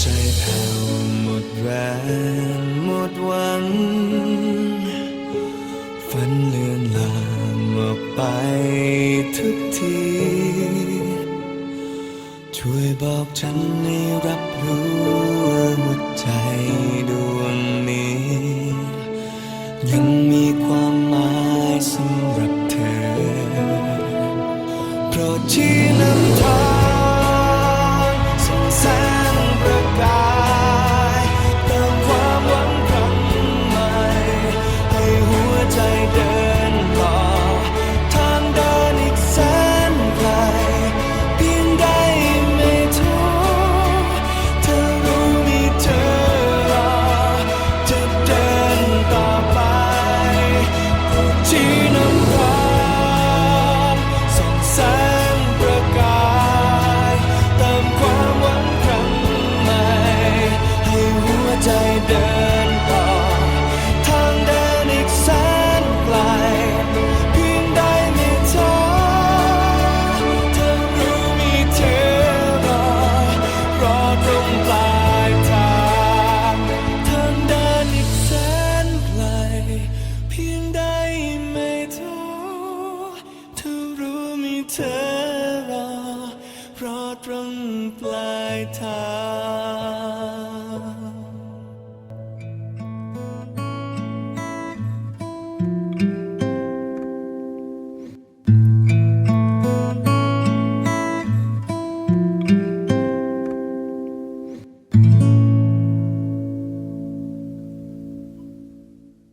ใจแผ่วหมดแรงหมดหวัง ฝันเลือนลางออกไปทุกที ช่วยบอกฉันให้รับรู้หมดใจดวงนี้ ยังมีความหมายสำหรับเธอ โปรดชี้ ตรงปลายทาง